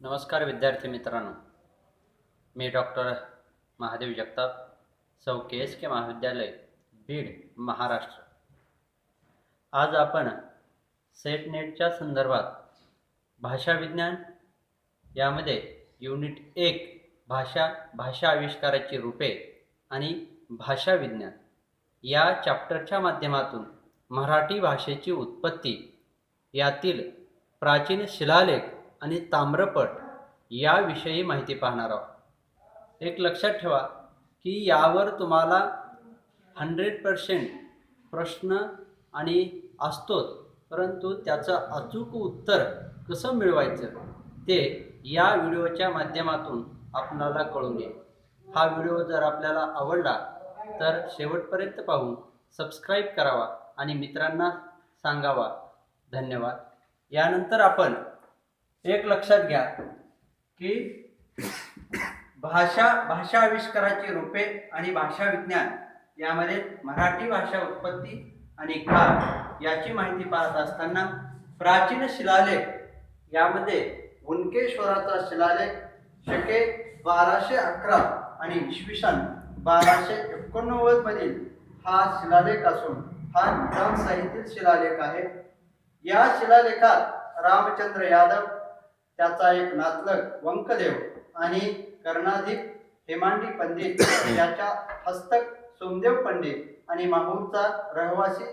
नमस्कार विद्यार्थी मित्रांनो. मी डॉक्टर महादेव जगताप सौ के एस के महाविद्यालय बीड महाराष्ट्र. आज आपण सेट नेटच्या संदर्भात भाषा विज्ञान यामध्ये युनिट एक भाषा भाषा आविष्काराची रूपे आणि भाषा विज्ञान या चॅप्टरच्या माध्यमातून मराठी भाषेची उत्पत्ती यातील प्राचीन शिलालेख आणि ताम्रपट याविषयी माहिती पाहणार आहोत. एक लक्षात ठेवा की यावर तुम्हाला हंड्रेड पर्सेंट प्रश्न आणि असतोच परंतु त्याचं अचूक उत्तर कसं मिळवायचं ते या व्हिडिओच्या माध्यमातून आपणाला कळून येईल. हा व्हिडिओ जर आपल्याला आवडला तर शेवटपर्यंत पाहून सबस्क्राईब करावा आणि मित्रांना सांगावा. धन्यवाद. यानंतर आपण एक लक्षात घ्या की भाषा भाषा आविष्काराची रूपे आणि भाषा विज्ञान यामध्ये मराठी भाषा उत्पत्ती आणि काळ याची माहिती पाहत असताना प्राचीन शिलालेख यामध्ये उनकेश्वराचा शिलालेख शके बाराशे अकरा आणि इसवी सन बाराशे एकोणनव्वद मधील हा शिलालेख असून हा निजाम शिलालेख आहे. या शिलालेखात रामचंद्र यादव त्याचा एक नातलग वंकदेव आणि कर्णाधिक हेमांडी पंडित याच्या हस्तक सोमदेव पंडित आणि माहूरचा रहिवासी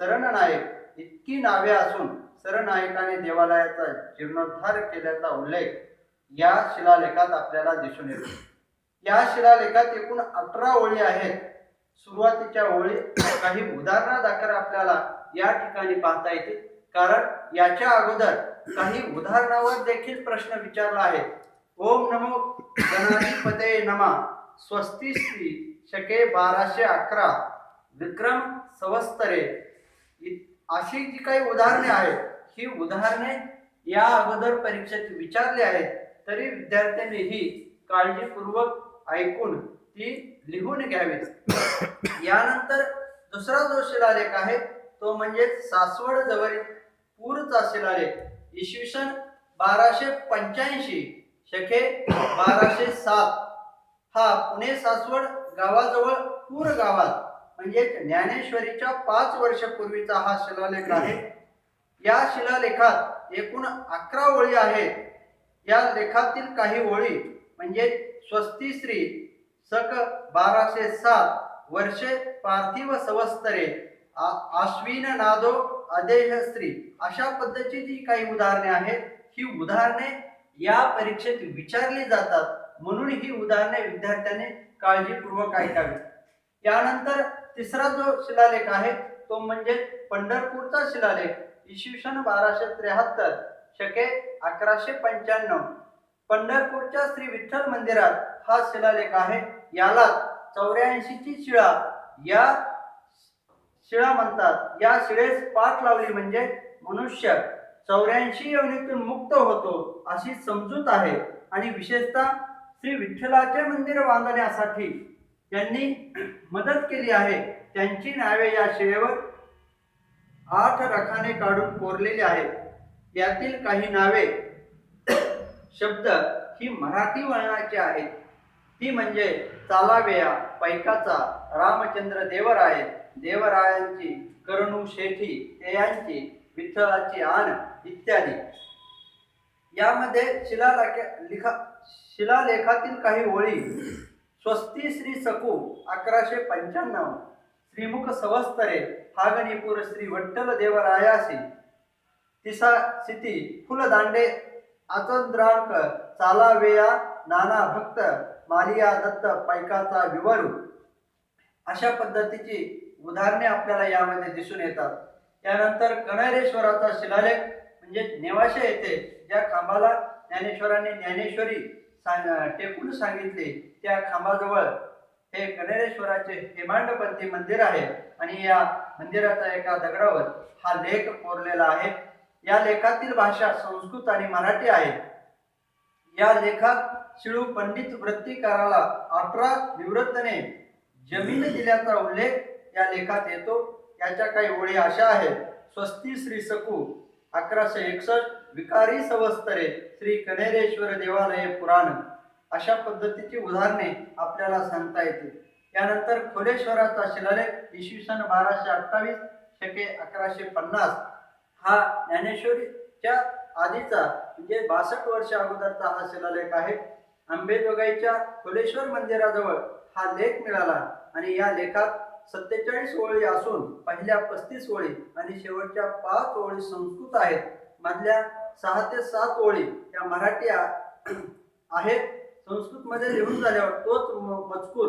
सरननायक इतकी नावे असून सरनायकाने देवालयाचा जीर्णोद्धार केल्याचा उल्लेख या शिलालेखात आपल्याला दिसून येतो. या शिलालेखात एकूण अठरा ओळी आहेत. सुरुवातीच्या ओळी काही उदाहरणादाखल आपल्याला या ठिकाणी पाहता येतील. कारण याच्या अगोदर काही उदाहरणावर देखील प्रश्न विचारला आहे. ओम नमो गणाधिपते नमा. स्वस्ती श्री शके बाराशे अकरा. विक्रम सवस्तरे. इ- अशी जी काही उदाहरणे आहेत ही उदाहरणे या अगोदर परीक्षेत विचारली आहेत तरी विद्यार्थ्यांनी ही काळजीपूर्वक ऐकून ती लिहून घ्यावीत. यानंतर दुसरा जो शिलालेख आहे तो म्हणजे सासवड जवळील पूरचा शिलालेख. इसवी सन बाराशे पंच्याऐंशी शके बाराशे सात. हा पुणे सासवड गावाजवळ पूर गावात म्हणजे ज्ञानेश्वरीच्या पाच वर्षपूर्वीचा हा शिलालेख आहे. या शिलालेखात एकूण अकरा ओळी आहेत. या लेखातील काही ओळी म्हणजे स्वस्ती श्री सक बाराशे सात वर्षे पार्थिव सवस्तरे आ- आश्विन नादो अदेह स्त्री. अशा पद्धतीची जी काही उदाहरणे आहेत ही उदाहरणे या परीक्षेत विचारली जातात. म्हणून ही उदाहरणे विद्यार्थ्यांनी काळजीपूर्वक ऐकावी त्यानंतर तिसरा जो शिलालेख आहे तो म्हणजे पंढरपूरचा शिलालेख. इसवी सन बाराशे त्र्याहत्तर शके अकराशे पंच्याण्णव. पंढरपूरच्या श्री विठ्ठल मंदिरात हा शिलालेख आहे. याला चौऱ्याऐंशीची शिळा. या शिळा म्हणतात. या शिळेस पाठ लावली म्हणजे मनुष्य चौऱ्याऐंशी योनीतून मुक्त होतो अशी समजूत आहे. आणि विशेषतः श्री विठ्ठलाचे मंदिर बांधण्यासाठी त्यांनी मदत केली आहे. त्यांची नावे या शिळेवर आठ रखाने काढून कोरलेली आहेत. यातील काही नावे शब्द ही मराठी वळणाची आहेत. ती म्हणजे चालावेया पैकाचा रामचंद्र देवर आहेत. देवरायांची करणू शेठी तेयांची विठ्ठलाची आण इत्यादी. यामध्ये शिलालेख लिखा शिलालेखातील काही ओळी. स्वस्ती श्री सकू अकराशे पंच्याण्णव. श्रीमुख सवस्तरे फागणीपूर श्री वट्टल देवरायासी. तिसा सिती फुलदांडे आचंद्रांक चालावेया नाना भक्त मालिया दत्त पैकाचा विवरू. अशा पद्धतीची उदाहरणे आपल्याला यामध्ये दिसून येतात. त्यानंतर कणरेश्वराचा शिलालेख म्हणजे नेवाशे येथे ज्या खांबाला ज्ञानेश्वरांनी ज्ञानेश्वरी सांग टेकून सांगितले त्या खांबाजवळ हे कणेरेश्वराचे हेमांडपंथी मंदिर आहे. आणि या मंदिराचा एका दगडावर हा लेख कोरलेला आहे. या लेखातील भाषा संस्कृत आणि मराठी आहे. या लेखात शिळू पंडित वृत्तीकाराला अठरा निवृत्तने जमीन दिल्याचा उल्लेख या लेखात येतो. याच्या काही ओळी अशा आहेत. स्वस्ती श्री सकू अकराशे एकसष्ट विकारी सवस्तरे श्री कनेरेश्वर देवालय पुराण. अशा पद्धतीची उदाहरणे आपल्याला सांगता येतील. त्यानंतर खोलेश्वराचा शिलालेख इसवी सन बाराशे अठ्ठावीस शके अकराशे पन्नास. हा ज्ञानेश्वरीच्या आधीचा म्हणजे बासष्ट वर्ष अगोदरचा हा शिलालेख आहे. आंबेजोगाईच्या खोलेश्वर मंदिराजवळ हा लेख मिळाला आणि या लेखात सत्तेचाळीस ओळी असून पहिल्या पस्तीस ओळी आणि शेवटच्या पाच ओळी संस्कृत आहेत. मधल्या सहा ते सात ओळी या मराठी आहेत. संस्कृत मध्ये लिहून झाल्यावर तोच म- मजकूर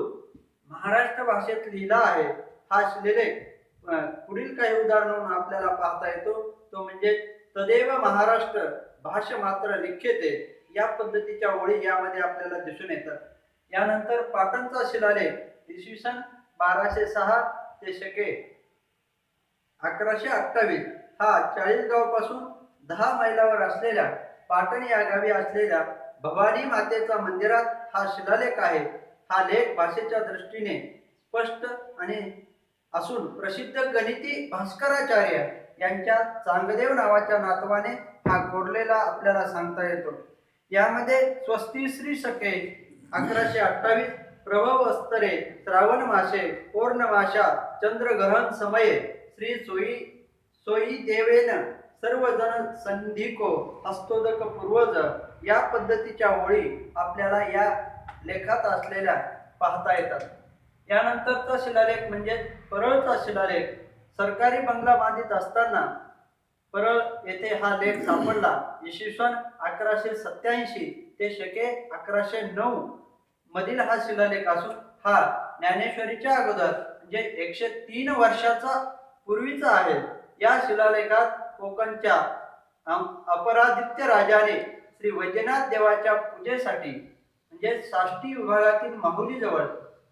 महाराष्ट्र भाषेत लिहिला आहे. हा शिलेलेख पुढील काही उदाहरणावरून आपल्याला पाहता येतो. तो म्हणजे तदेव महाराष्ट्र भाष मात्र लिखेते या पद्धतीच्या ओळी यामध्ये आपल्याला दिसून येतात. यानंतर पाटणचा शिलालेख इसवी सन बाराशे सहा ते शके. अकराशे अठ्ठावीस. हा चाळीसगावपासून दहा मैलावर असलेल्या पाटण या गावी असलेल्या भवानी मातेचा मंदिरात हा शिलालेख आहे. हा लेख भाषेच्या दृष्टीने स्पष्ट आणि असून प्रसिद्ध गणिती भास्कराचार्य यांच्या चांगदेव नावाच्या नातवाने हा कोरलेला आपल्याला सांगता येतो. यामध्ये स्वस्ती श्री शके अकराशे अठ्ठावीस प्रभव अस्तरे श्रावण मासे पौर्णमाशा चंद्रग्रहण समये श्री सोयी सोयी देवेन सर्वजण संधिको हस्तोदक पूर्वज या पद्धतीच्या ओळी आपल्याला या लेखात असलेल्या पाहता येतात. यानंतरचा शिलालेख म्हणजे परळचा शिलालेख. सरकारी बंगला बांधित असताना परळ येथे हा लेख सापडला. इसवी सन अकराशे सत्याऐंशी ते शके अकराशे नऊ मधील हा शिलालेख असून हा ज्ञानेश्वरीच्या अगोदर म्हणजे एकशे तीन वर्षाचा पूर्वीचा आहे. या शिलालेखात कोकणच्या अपराधित्य अपरादित्य राजाने श्री वैद्यनाथ देवाच्या पूजेसाठी म्हणजे साष्टी विभागातील माहुलीजवळ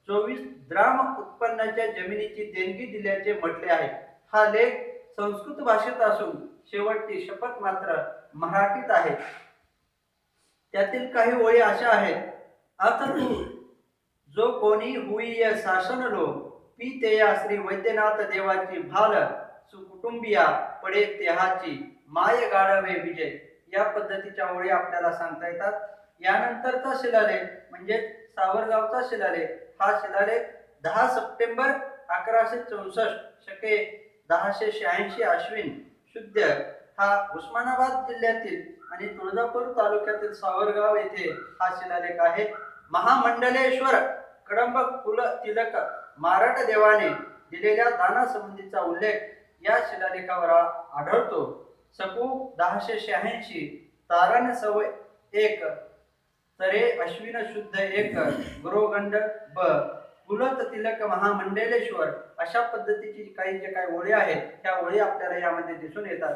चोवीस ग्राम उत्पन्नाच्या जमिनीची देणगी दिल्याचे म्हटले आहे. हा लेख संस्कृत भाषेत असून शेवटची शपथ मात्र मराठीत आहे. त्यातील काही ओळी अशा आहेत. आता तू जो कोणी हुई शासन लो पी ते या श्री वैद्यनाथ देवाची भाल सुकुटुंबिया पडे तेहाची माय गाढवे विजय या पद्धतीच्या ओळी आपल्याला सांगता येतात. यानंतरचा शिलालेख म्हणजे सावरगावचा शिलालेख हा शिलालेख दहा सप्टेंबर अकराशे चौसष्ट शके दहाशे शहाऐंशी अश्विन शुद्ध हा उस्मानाबाद जिल्ह्यातील आणि तुळजापूर तालुक्यातील सावरगाव येथे हा शिलालेख आहे. महामंडलेश्वर कडंब कुल तिलक मारट देवाने दिलेल्या दानासंबंधीचा उल्लेख या शिलालेखावर आढळतो. सकू दहाशे शहाऐंशी तारण सवय एक तरे अश्विन शुद्ध एक गुरोगंड ब कुलत तिलक महामंडलेश्वर अशा पद्धतीची काही जे काही ओळी आहेत त्या ओळी आपल्याला यामध्ये दिसून येतात.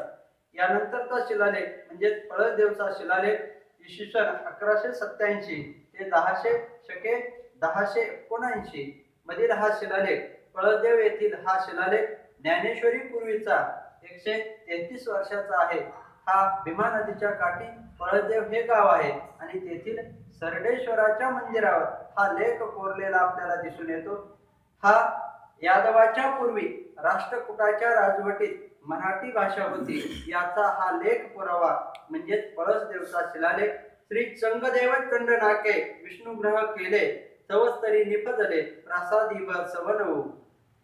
यानंतरचा शिलालेख म्हणजे पळसदेवचा शिलालेख इसवी सन अकराशे सत्याऐंशी ते दहाशे शके दहाशे एकोणऐंशी मधील हा शिलालेख पळसदेव येथील हा शिलालेख ज्ञानेश्वरी पूर्वीचा एकशे तेहतीस वर्षाचा आहे. हा भीमा नदीच्या काठी पळसदेव हे गाव आहे आणि तेथील सरडेश्वराच्या मंदिरावर हा लेख कोरलेला आपल्याला दिसून येतो. हा यादवाच्या पूर्वी राष्ट्रकुटाच्या राजवटीत मराठी भाषा होती. याचा हा लेख पुरावा म्हणजेच पळसदेवचा शिलालेख श्री चंगदेव चंड नाके विष्णुग्रह केले. सवस्तरी निपजले. प्रासादी व सवनवू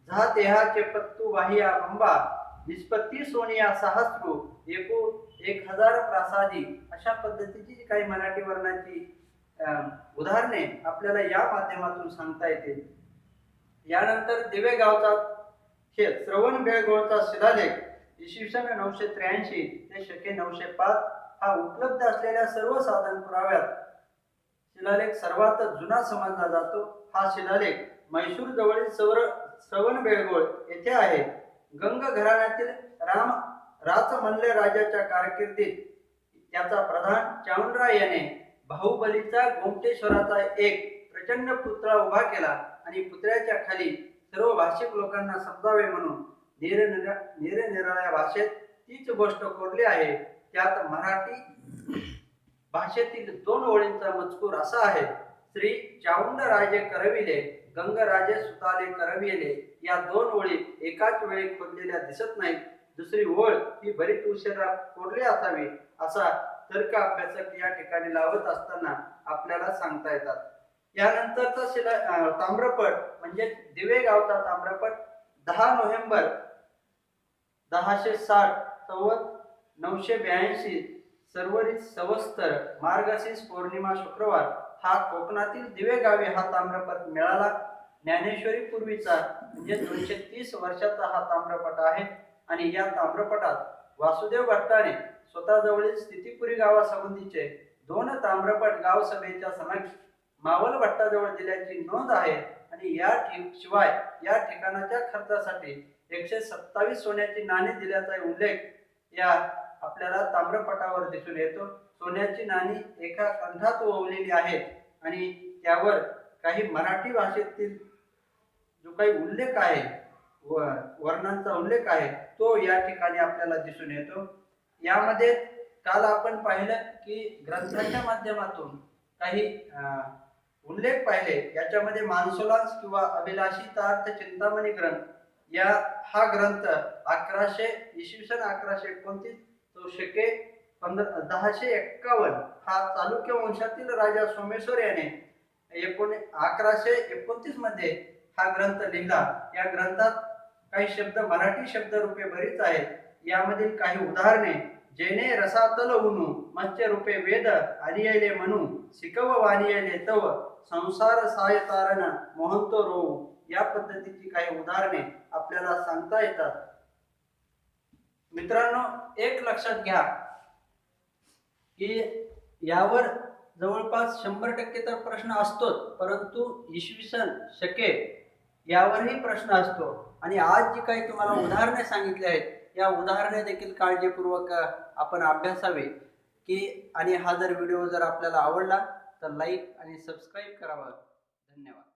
झा देहाचे पत्तू वाहिया भंबा. निष्पत्ती सोनिया सहस्रू. एकू एक हजार प्रासादी. अशा पद्धतीची काही मराठी वर्णाची उदाहरणे आपल्याला या माध्यमातून सांगता येतील. यानंतर दिवे गावचा हे श्रवण बेळगोळचा शिलालेख इसवी सन नऊशे त्र्याऐंशी ते शके नऊशे पाच हा उपलब्ध असलेल्या सर्व साधन पुराव्यात शिलालेख सर्वात जुना समजला जातो. हा शिलालेख म्हैसूर जवळील सौर श्रवण बेळगोळ येथे आहे. गंग घराण्यातील राम राजमल्ल राजाच्या कारकिर्दीत त्याचा प्रधान चावणराय याने बाहुबलीचा गोमटेश्वराचा एक प्रचंड पुतळा उभा केला. आणि पुतळ्याच्या खाली सर्व भाषिक लोकांना समजावे म्हणून निरनिरा निरनिराळ्या भाषेत तीच गोष्ट कोरली आहे. त्यात मराठी भाषेतील दोन ओळींचा मजकूर असा आहे. श्री चाऊंड राजे करविले गंगराजे सुताले करविले या दोन ओळी एकाच वेळी खोदलेल्या दिसत नाहीत. दुसरी ओळ ही बरीच उशिरा कोरली असावी असा तर्क अभ्यासक या ठिकाणी लावत असताना आपल्याला सांगता येतात. यानंतरचा शिला ताम्रपट म्हणजे दिवे गावचा ताम्रपट दहा नोव्हेंबर दहाशे साठ चौवत नऊशे ब्याऐंशी सर्वरी सवस्तर मार्गशीर्ष पौर्णिमा शुक्रवार हा कोकणातील दिवे गावी हा ताम्रपट मिळाला. ज्ञानेश्वरी पूर्वीचा म्हणजे दोनशे तीस वर्षाचा हा ताम्रपट आहे. आणि या ताम्रपटात वासुदेव भट्टाने स्वतःजवळील स्थितीपुरी गावासंबंधीचे दोन ताम्रपट गाव सभेच्या समक्ष मावल भट्टाजवळ दिल्याची नोंद आहे आणि या शिवाय या ठिकाणाच्या खर्चासाठी एकशे सत्तावीस सोन्याची नाणी दिल्याचा उल्लेख या आपल्याला ताम्रपटावर दिसून येतो. सोन्याची नाणी एका कंठात ओवलेली आहेत आणि त्यावर काही मराठी भाषेतील जो काही उल्लेख आहे व वर्णांचा उल्लेख आहे तो या ठिकाणी आपल्याला दिसून येतो. यामध्ये काल आपण पाहिलं की ग्रंथाच्या माध्यमातून काही उल्लेख पाहिले. याच्यामध्ये मानसोलास किंवा अभिलाषितार्थ चिंतामणी ग्रंथ या हा ग्रंथ अकराशे इसवी सन अकराशे एकोणतीस तो शके पंधरा दहाशे एक्कावन्न हा चालुक्य वंशातील राजा सोमेश्वर याने एकोणी अकराशे एकोणतीसमध्ये हा ग्रंथ लिहिला. या ग्रंथात काही शब्द मराठी शब्द रूपे बरीच आहेत. यामधील काही उदाहरणे जेणे रसातल उनु मत्स्य रूपे वेद आनियले म्हणू शिकव वानियले तव संसार सायतारण मोहंतो रो या पद्धतीची काही उदाहरणे आपल्याला सांगता येतात. मित्रांनो एक लक्षात घ्या की यावर जवळपास शंभर टक्के तर प्रश्न असतोच परंतु इसवी सन शके यावरही प्रश्न असतो. आणि आज जी काही तुम्हाला उदाहरणे सांगितली आहेत या उदाहरणे देखील काळजीपूर्वक आपण अभ्यासावे. की आणि हा जर व्हिडिओ जर आपल्याला आवडला तर लाईक आणि सबस्क्राईब करावा. धन्यवाद.